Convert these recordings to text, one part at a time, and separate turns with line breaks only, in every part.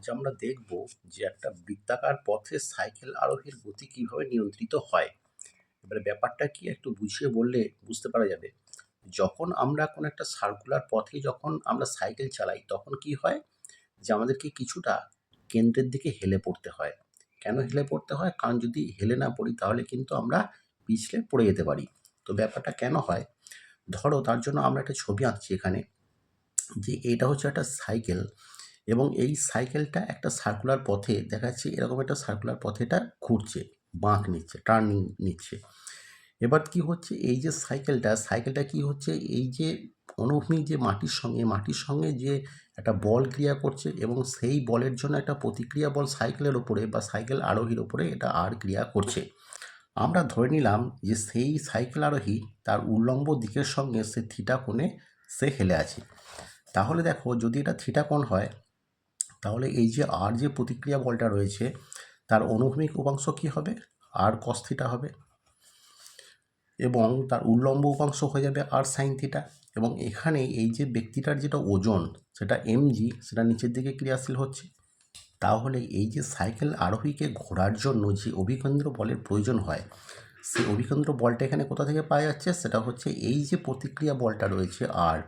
আজ আমরা দেখব যে একটা বৃত্তাকার পথে সাইকেল আরোহীর গতি কীভাবে নিয়ন্ত্রিত হয়। এবারে ব্যাপারটা কি একটু বুঝিয়ে বললে বুঝতে পারা যাবে। যখন আমরা কোনো একটা সার্কুলার পথে যখন আমরা সাইকেল চালাই, তখন কি হয় যে আমাদেরকে কিছুটা কেন্দ্রের দিকে হেলে পড়তে হয়। কেন হেলে পড়তে হয়? কারণ যদি হেলে না পড়ি, তাহলে কিন্তু আমরা পিছলে পড়ে যেতে পারি। তো ব্যাপারটা কেন হয়? ধরো তার জন্য আমরা একটা ছবি আঁকছি এখানে। যে এটা হচ্ছে একটা সাইকেল। এবং এই সাইকেলটা একটা সার্কুলার পথে দেখা যাচ্ছে এরকম একটা সার্কুলার পথে এটা ঘুরছে, বাঁক নিচ্ছে টার্নিং নিচ্ছে। এবার কি হচ্ছে, এই যে সাইকেলটা সাইকেলটা কি হচ্ছে, এই যে অনুভূমিক যে মাটির সঙ্গে মাটির সঙ্গে যে একটা বল ক্রিয়া করছে এবং সেই বলের জন্য একটা প্রতিক্রিয়া বল সাইকেলের ওপরে বা সাইকেল আরোহীর ওপরে এটা আর ক্রিয়া করছে। আমরা ধরে নিলাম যে সেই সাইকেল আরোহী তার উল্লম্ব দিকের সঙ্গে সে থিটা কোণে সে হেলে আছে। তাহলে দেখো, যদি এটা থিটা কোণ হয় তাহলে এই যে আর যে প্রতিক্রিয়া বলটা রয়েছে, তার অনুভূমিক উপাংশ কি হবে? আর কস্থিটা হবে। এবং তার উল্লম্ব উপাংশ হয়ে যাবে আর সাইন থিটা এবং এখানে এই যে ব্যক্তিটার যেটা ওজন, সেটা এমজি সেটা নিচের দিকে ক্রিয়াশীল হচ্ছে। তাহলে এই যে সাইকেল আরোহীকে ঘোরার জন্য যে অভিকেন্দ্র বলের প্রয়োজন হয়, সেই অভিকেন্দ্র বলটা এখানে কোথা থেকে পাওয়া যাচ্ছে? সেটা হচ্ছে এই যে প্রতিক্রিয়া বলটা রয়েছে আর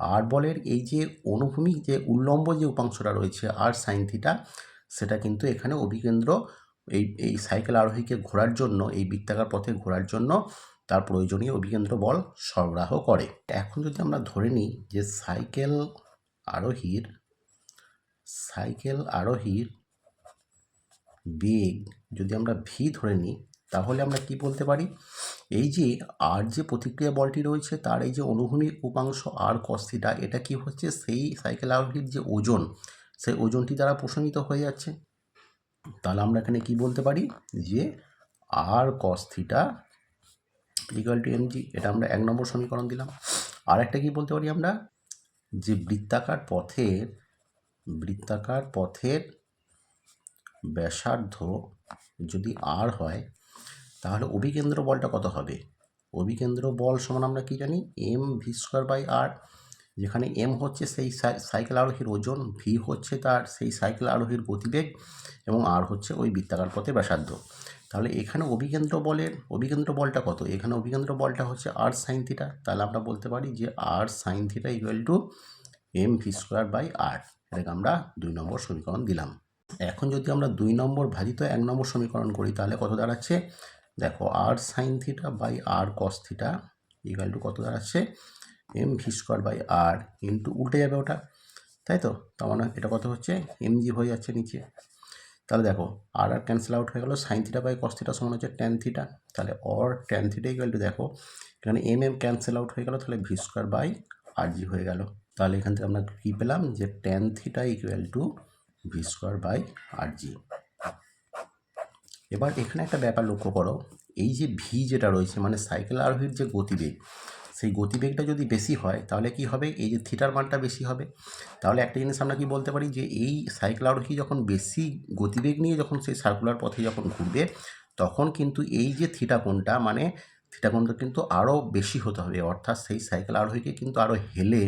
আর বলের এই যে অনুভূমিক যে উল্লম্ব যে উপাংশটা রয়েছে আর সাইন থিটা, সেটা কিন্তু এখানে অভিকেন্দ্র এই এই সাইকেল আরোহীকে ঘোরার জন্য, এই বৃত্তাকার পথে ঘোরার জন্য তার প্রয়োজনীয় অভিকেন্দ্র বল সরবরাহ করে। এখন যদি আমরা ধরে নিই যে সাইকেল আরোহীর সাইকেল আরোহীর বেগ যদি আমরা ভি ধরে নিই তাহলে আমরা কি বলতে পারি? এই যে আর যে প্রতিক্রিয়া বলটি রয়েছে, তার এই যে অনুভূমিক উপাংশ আর কস্তিটা এটা কি হচ্ছে? সেই সাইকেল আরোহীর যে ওজন, সেই ওজনটি দ্বারা প্রশমিত হয়ে যাচ্ছে। তাহলে আমরা এখানে কি বলতে পারি? যে আর কস্থিটা ইকুয়াল টু এমজি এটা আমরা এক নম্বর সমীকরণ দিলাম। আর একটা কি বলতে পারি আমরা? যে বৃত্তাকার পথের বৃত্তাকার পথের ব্যাসার্ধ যদি আর হয় তাহলে অভিকেন্দ্র বলটা কত হবে? অভিকেন্দ্র বল সমান আমরা কি জানি? M V square by R যেখানে এম হচ্ছে সেই সাইকেল আরোহীর ওজন ভি হচ্ছে তার সেই সাইকেল আরোহীর গতিবেগ, এবং আর হচ্ছে ওই বৃত্তাকার পথে ব্যাসার্ধ। তাহলে এখানে অভিকেন্দ্র বলের, অভিকেন্দ্র বলটা কত? এখানে অভিকেন্দ্র বলটা হচ্ছে আর সাইন থিটা তাহলে আমরা বলতে পারি যে R sine theta equal to M V square by R এটাকে আমরা দুই নম্বর সমীকরণ দিলাম। এখন যদি আমরা দুই নম্বর ভাজিত এক নম্বর সমীকরণ করি, তাহলে কত দাঁড়াচ্ছে? দেখো R sine theta by R cos theta equal to কত দাঁড়াচ্ছে? M V square by R into উল্টে যাবে ওটা, তাই তো? তার মানে এটা কত হচ্ছে? এম জি হয়ে যাচ্ছে নিচে। তাহলে দেখো আর আর ক্যান্সেল আউট হয়ে গেলো sine theta by cos theta সমান হচ্ছে ট্যান থিটা তাহলে or tan theta equal to দেখো, এখানে এম এম ক্যান্সেল আউট হয়ে গেলো, তাহলে V square by R G হয়ে গেল। তাহলে এখান থেকে আমরা কী পেলাম? যে tan theta equal to V square by R G এবার এখানে একটা ব্যাপার লক্ষ্য করো। এই যে ভি যেটা রয়েছে মানে সাইকেল আরোহীর যে গতিবেগ, সেই গতিবেগটা যদি বেশি হয়, তাহলে কি হবে? এই যে থিটার মানটা বেশি হবে। তাহলে একটা জিনিস আমরা কি বলতে পারি যে, এই সাইকেল আরোহী যখন বেশি গতিবেগ নিয়ে যখন সেই সার্কুলার পথে যখন ঘুরবে, তখন কিন্তু এই যে থিটা কোণটা মানে থিটা কোণটা কিন্তু আরও বেশি হতে হবে। অর্থাৎ সেই সাইকেল আরোহীকে কিন্তু আরও হেলে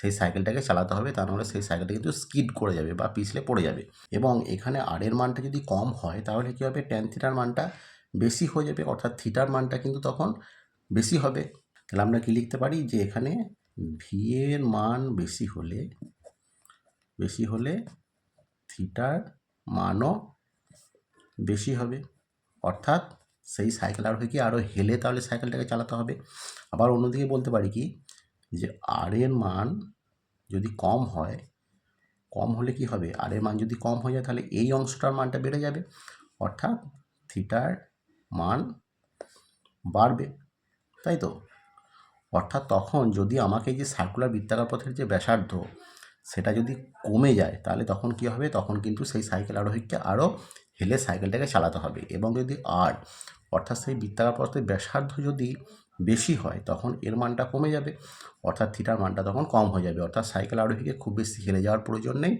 সেই সাইকেলটাকে চালাতে হবে, তা নাহলে সেই সাইকেলটা কিন্তু স্কিড করে যাবে বা পিছলে পড়ে যাবে। এবং এখানে আরের মানটা যদি কম হয়, তাহলে কী হবে? ট্যান থিটার মানটা বেশি হয়ে যাবে, অর্থাৎ থিটার মানটা কিন্তু তখন বেশি হবে। তাহলে আমরা কি লিখতে পারি? যে এখানে ভি এর মান বেশি হলে বেশি হলে থিটার মানও বেশি হবে। অর্থাৎ সেই সাইকেল আর কি আরও হেলে তাহলে সাইকেলটাকে চালাতে হবে। আবার অন্যদিকে বলতে পারি কি যে আর এর মান যদি কম হয়, কম হলে কি হবে? আর এর মান যদি কম হয়ে যায় তাহলে এই অংশটার মানটা বেড়ে যাবে। অর্থাৎ থিটার মান বাড়বে। তাই তো? অর্থাৎ তখন যদি আমাকে যে সার্কুলার বৃত্তাকার পথের যে ব্যাসার্ধ সেটা যদি কমে যায় তাহলে তখন কি হবে? তখন কিন্তু সেই সাইকেল আরোহীকে আরও হেলে সাইকেলটাকে চালাতে হবে এবং যদি আর অর্থাৎ সেই বৃত্তাকার পথের ব্যাসার্ধ যদি বেশি হয়, তখন এর মানটা কমে যাবে। অর্থাৎ থিটার মানটা তখন কম হয়ে যাবে। অর্থাৎ সাইকেল আরোহীকে খুব বেশি হেলে যাওয়ার প্রয়োজন নেই।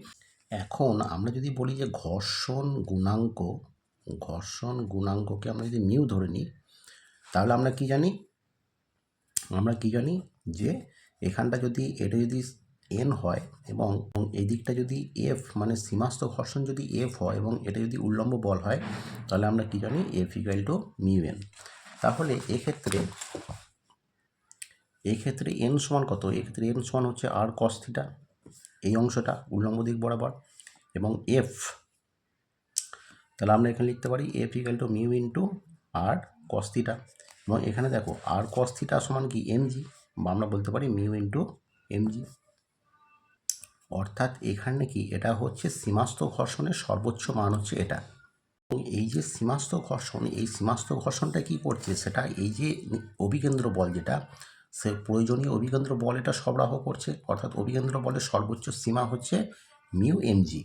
এখন আমরা যদি বলি যে ঘর্ষণ গুণাঙ্ক, ঘর্ষণ গুণাঙ্ককে আমরা যদি মিউ ধরে নিই, তাহলে আমরা কি জানি? আমরা কি জানি যে এখানটা যদি এটা যদি এন হয় এবং এই দিকটা যদি এফ মানে সীমাস্ত ঘর্ষণ যদি এফ হয় এবং এটা যদি উল্লম্ব বল হয়, তাহলে আমরা কী জানি F equal to mu N তাহলে এক্ষেত্রে এই ক্ষেত্রে এন সমান কত? এক্ষেত্রে এন সমান হচ্ছে আর কস থিটা এই অংশটা উল্লম্ব দিক বরাবর এবং এফ তাহলে আমরা এখানে লিখতে পারি F equal to mu into R cos theta এবং এখানে দেখো আর কস থিটা সমান কি? এম জি বা আমরা বলতে পারি মিউ ইন্টু এম জি অর্থাৎ এখানে কি এটা হচ্ছে সীমাস্ত ঘর্ষণের সর্বোচ্চ মান হচ্ছে এটা। এই যে সীমাস্ত ঘর্ষণ, এই সীমাস্ত ঘর্ষণটা কি করছে? সেটা এই যে অভিকেন্দ্র বল যেটা, সে প্রয়োজনীয় অভিকেন্দ্র বল এটা সরবরাহ করছে, অর্থাৎ অভিকেন্দ্র বলের সর্বোচ্চ সীমা হচ্ছে মিউ এমজি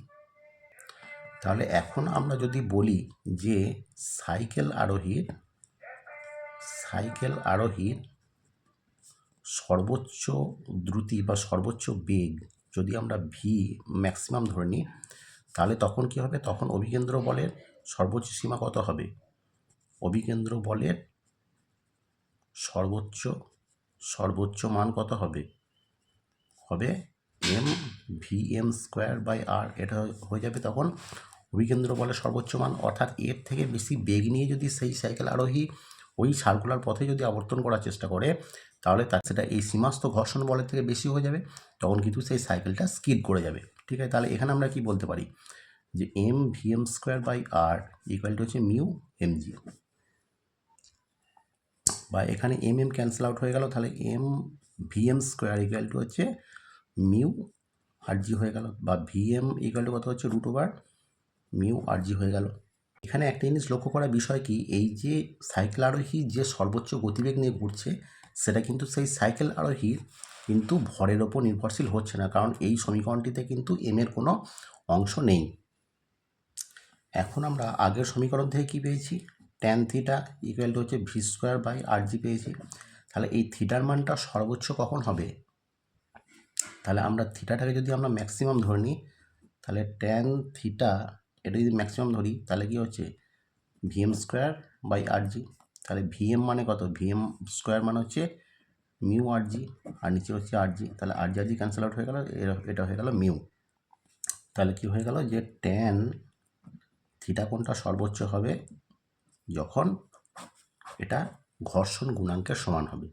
তাহলে এখন আমরা যদি বলি যে সাইকেল আরোহীর সাইকেল আরোহীর সর্বোচ্চ দ্রুতি বা সর্বোচ্চ বেগ যদি আমরা ভি ম্যাক্সিমাম ধরে নিই, তাহলে তখন কি হবে? তখন অভিকেন্দ্র বলের সর্বোচ্চ সীমা কত হবে? অভিকেন্দ্র বলের সর্বোচ্চ সর্বোচ্চ মান কত হবে? হবে M V M square by R এটা হয়ে যাবে তখন অভিকেন্দ্র বলের সর্বোচ্চ মান। অর্থাৎ এর থেকে বেশি বেগ নিয়ে যদি সেই সাইকেল আরোহী ওই সার্কুলার পথে যদি আবর্তন করার চেষ্টা করে তাহলে তার সেটা এই সীমাস্ত ঘর্ষণ বলের থেকে বেশি হয়ে যাবে, তখন কিন্তু সেই সাইকেলটা স্কিড করে যাবে। ঠিক আছে? তাহলে এখানে আমরা কি বলতে পারি? যে M V M square by R equal to হচ্ছে মিউ এম জি বা এখানে এম এম ক্যান্সেল আউট হয়ে গেল, তাহলে M V M square equal to হচ্ছে মিউ আর জি হয়ে গেল। বা ভি এম ইকুয়াল টু কত হচ্ছে? Root over mu R G হয়ে গেল। এখানে একটা জিনিস লক্ষ্য করার বিষয় কি? এই যে সাইকেল আরোহী যে সর্বোচ্চ গতিবেগ নিয়ে ঘুরছে সেটা কিন্তু সেই সাইকেল আরোহীর কিন্তু ভরের ওপর নির্ভরশীল হচ্ছে না, কারণ এই সমীকরণটিতে কিন্তু এম এর কোনো অংশ নেই। এখন আমরা আগের সমীকরণ থেকে কি পেয়েছি? ট্যান থিটা ইকুয়াল টু হচ্ছে V square by R G পেয়েছি। তাহলে এই থিটার মানটা সর্বোচ্চ কখন হবে? তাহলে আমরা থিটাটাকে যদি আমরা ম্যাক্সিমাম ধরে নিই, তাহলে ট্যান থিটা এটা যদি ম্যাক্সিমাম ধরি, তাহলে কি হচ্ছে? V M square by R G তাহলে ভিএম মানে কত? ভিএম স্কোয়ার মানে হচ্ছে মিউ আর জি আর নিচে হচ্ছে আর জি তাহলে আর জি আর জি ক্যান্সেল আউট হয়ে গেল এটা হয়ে গেল মিউ তাহলে কি হয়ে গেল যে ট্যান থিটা কোনটা সর্বোচ্চ হবে? যখন এটা ঘর্ষণ গুণাঙ্কের সমান হবে।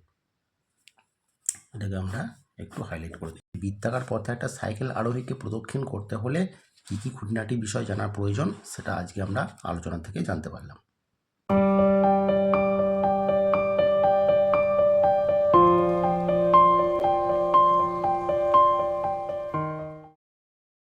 এটাকে আমরা একটু হাইলাইট করে দিই। বৃত্তাকার পথে একটা সাইকেল আরোহীকে প্রদক্ষিণ করতে হলে কী কী খুঁটিনাটি বিষয় জানার প্রয়োজন, সেটা আজকে আমরা আলোচনা থেকে জানতে পারলাম।